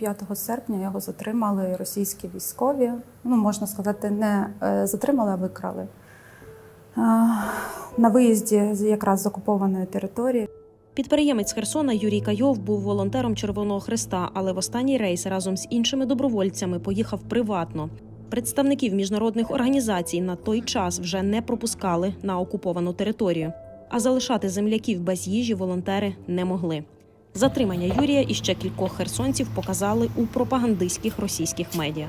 5 серпня його затримали російські військові. Ну, можна сказати, не е, затримали, а викрали. На виїзді з якраз з окупованої території. Підприємець Херсона Юрій Кайов був волонтером Червоного Христа, але в останній рейс разом з іншими добровольцями поїхав приватно. Представників міжнародних організацій на той час вже не пропускали на окуповану територію, а залишати земляків без їжі волонтери не могли. Затримання Юрія і ще кількох херсонців показали у пропагандистських російських медіа.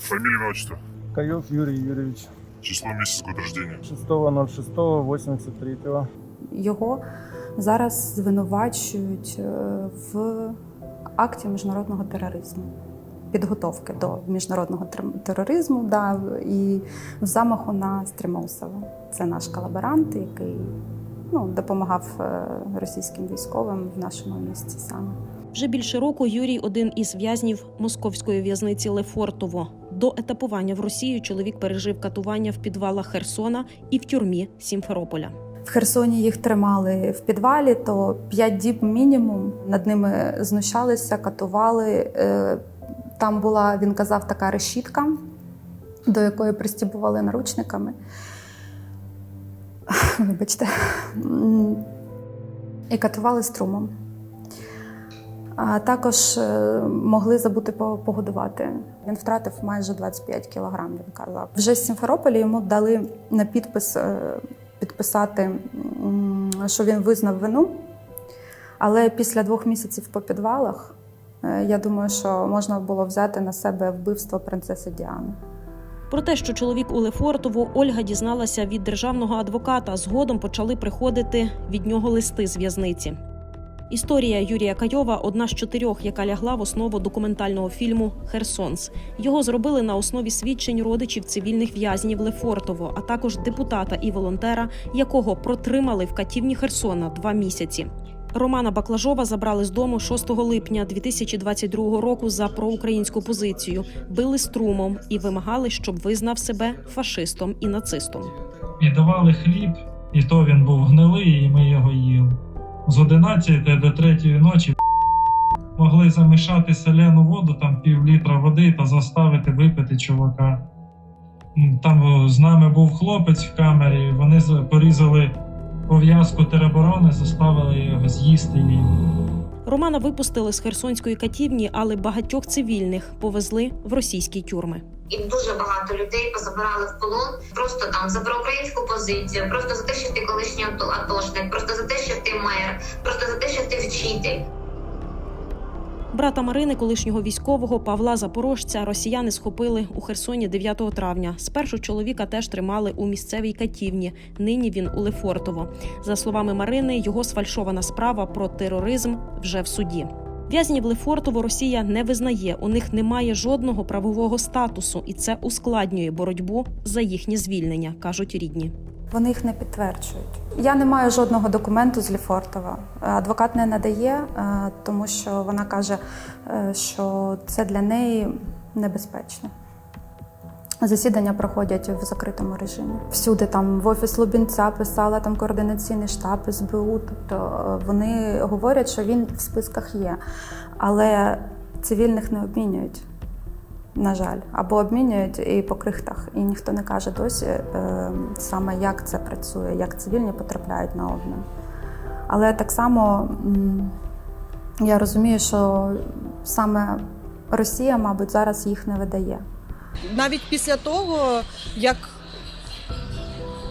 Фамилия, имя, отчество. Каев Юрий Юрьевич. Число, месяц, год рождения. 6.06.83. Його зараз звинувачують е, в акті міжнародного тероризму, підготовки до міжнародного тероризму да, і в замаху на Стрімоусова. Це наш колаборант, який ну, допомагав е, російським військовим в нашому місті саме. Вже більше року Юрій один із в'язнів московської в'язниці Лефортово. До етапування в Росію чоловік пережив катування в підвалах Херсона і в тюрмі Сімферополя. В Херсоні їх тримали в підвалі, то 5 діб мінімум. Над ними знущалися, катували. Е, Там була, він казав, така решітка, до якої пристібували наручниками. Вибачте. І катували струмом. А також е, могли забути погодувати. Він втратив майже 25 кілограм, він казав. Вже з Сімферополя йому дали на підпис е, підписати, що він визнав вину. Але після двох місяців по підвалах, е, я думаю, що можна було взяти на себе вбивство принцеси Діани. Про те, що чоловік у Лефортово, Ольга дізналася від державного адвоката. Згодом почали приходити від нього листи з в'язниці. Історія Юрія Кайова одна з чотирьох, яка лягла в основу документального фільму Херсонс. Його зробили на основі свідчень родичів цивільних в'язнів Лефортово, а також депутата і волонтера, якого протримали в катівні Херсона два місяці. Романа Баклажова забрали з дому 6 липня 2022 року за проукраїнську позицію, били струмом і вимагали, щоб визнав себе фашистом і нацистом. і давали хліб, і то він був гнилий, і ми його їли. З 11 до 3 ночі могли замішати соляну воду, там пів літра води та заставити випити чувака. Там з нами був хлопець в камері, вони порізали пов'язку тероборони, заставили його з'їсти її. Романа випустили з херсонської катівні, але багатьох цивільних повезли в російські тюрми. і дуже багато людей позабирали в полон просто там за проукраїнську позицію, просто за те, що ти колишній ато- атошник, просто за те, що ти мер, просто за те, що ти вчитель. Брата Марини, колишнього військового Павла Запорожця, росіяни схопили у Херсоні 9 травня. Спершу чоловіка теж тримали у місцевій катівні. Нині він у Лефортово. За словами Марини, його сфальшована справа про тероризм вже в суді. В'язнів Лефортово Росія не визнає. У них немає жодного правового статусу, і це ускладнює боротьбу за їхнє звільнення, кажуть рідні. Вони їх не підтверджують. Я не маю жодного документу з Ліфортова. Адвокат не надає, е, тому що вона каже, е, що це для неї небезпечно. Засідання проходять в закритому режимі. Всюди там в офіс Лубінця писала там координаційний штаб СБУ. Тобто е, вони говорять, що він в списках є, але цивільних не обмінюють. На жаль, або обмінюють і по крихтах, і ніхто не каже досі е, саме, як це працює, як цивільні потрапляють на обмін. Але так само я розумію, що саме Росія, мабуть, зараз їх не видає. навіть після того, як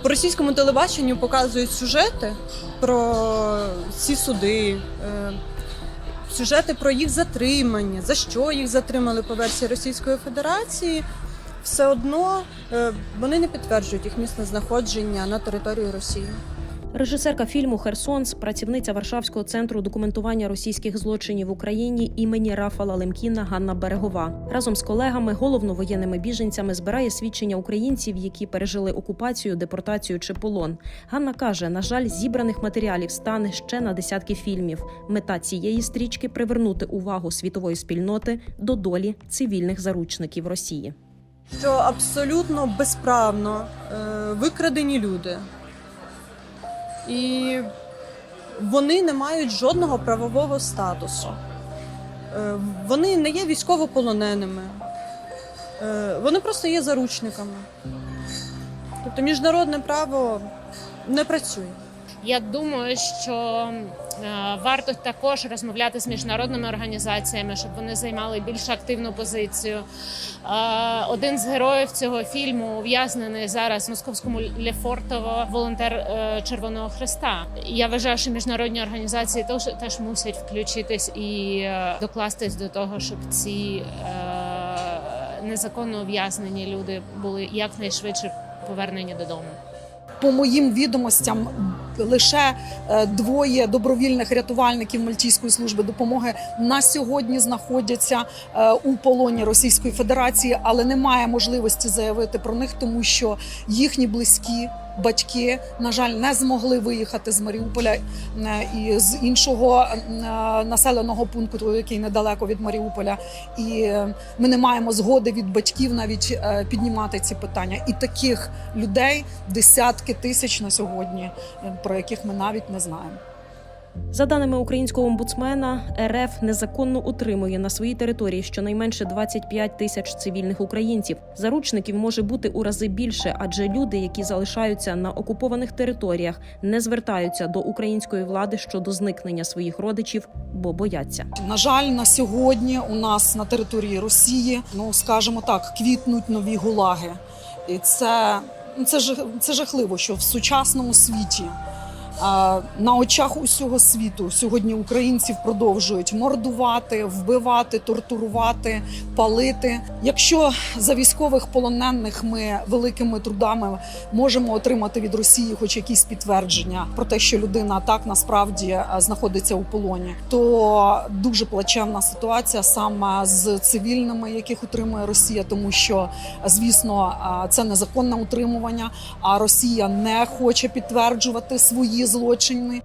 по російському телебаченню показують сюжети про ці суди, е, сюжети про їх затримання, за що їх затримали по версії Російської Федерації, все одно е, вони не підтверджують їх місце знаходження на території Росії. Режисерка фільму Херсонс, працівниця Варшавського центру документування російських злочинів в Україні імені Рафала Лемкіна Ганна Берегова разом з колегами, головновоєнними біженцями, збирає свідчення українців, які пережили окупацію, депортацію чи полон. Ганна каже: на жаль, зібраних матеріалів стане ще на десятки фільмів. Мета цієї стрічки привернути увагу світової спільноти до долі цивільних заручників Росії. Що абсолютно безправно е, викрадені люди. І вони не мають жодного правового статусу. Е, Вони не є військовополоненими, Е, вони просто є заручниками. Тобто міжнародне право не працює. Я думаю, що варто також розмовляти з міжнародними організаціями, щоб вони займали більш активну позицію. Е, Один з героїв цього фільму ув'язнений зараз в московському Лефортово, волонтер е, Червоного Христа. Я вважаю, що міжнародні організації теж, мусять включитись і е, докластись до того, щоб ці е, незаконно ув'язнені люди були якнайшвидше повернені додому. По моїм відомостям, лише е, двоє добровільних рятувальників Мальтійської служби допомоги на сьогодні знаходяться е, у полоні Російської Федерації, але немає можливості заявити про них, тому що їхні близькі. Батьки, на жаль, не змогли виїхати з Маріуполя е, і з іншого населеного пункту, який недалеко від Маріуполя, і ми не маємо згоди від батьків навіть піднімати ці питання. І таких людей десятки тисяч на сьогодні, про яких ми навіть не знаємо. За даними українського омбудсмена, РФ незаконно утримує на своїй території щонайменше 25 тисяч цивільних українців. Заручників може бути у рази більше, адже люди, які залишаються на окупованих територіях, не звертаються до української влади щодо зникнення своїх родичів, бо бояться. На жаль, на сьогодні у нас на території Росії, ну скажімо так, квітнуть нові гулаги, і це, ну, це, жах- це жахливо, що в сучасному світі. На очах усього світу сьогодні українців продовжують мордувати, вбивати, тортурувати, палити. Якщо за військових полонених ми великими трудами можемо отримати від Росії хоч якісь підтвердження про те, що людина так насправді е, знаходиться у полоні, то дуже плачевна ситуація саме з цивільними, яких утримує Росія, тому що звісно е, це незаконне утримування. А Росія не хоче підтверджувати свої злочини.